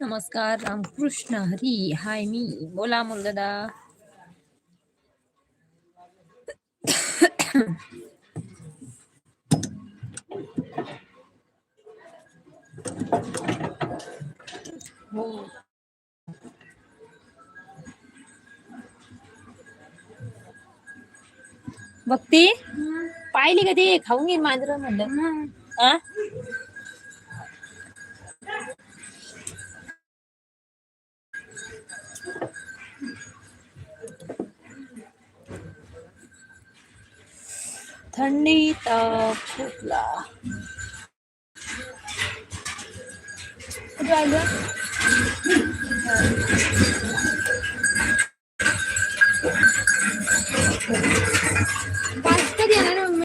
नमस्कार रामकृष्ण हरी हाय मी बोला मुलगदा Thank you. भक्ती पाहिली का ते? खाऊन घेईन मांजर म्हणलं. आ? थंडी ताप फुटला 嗯。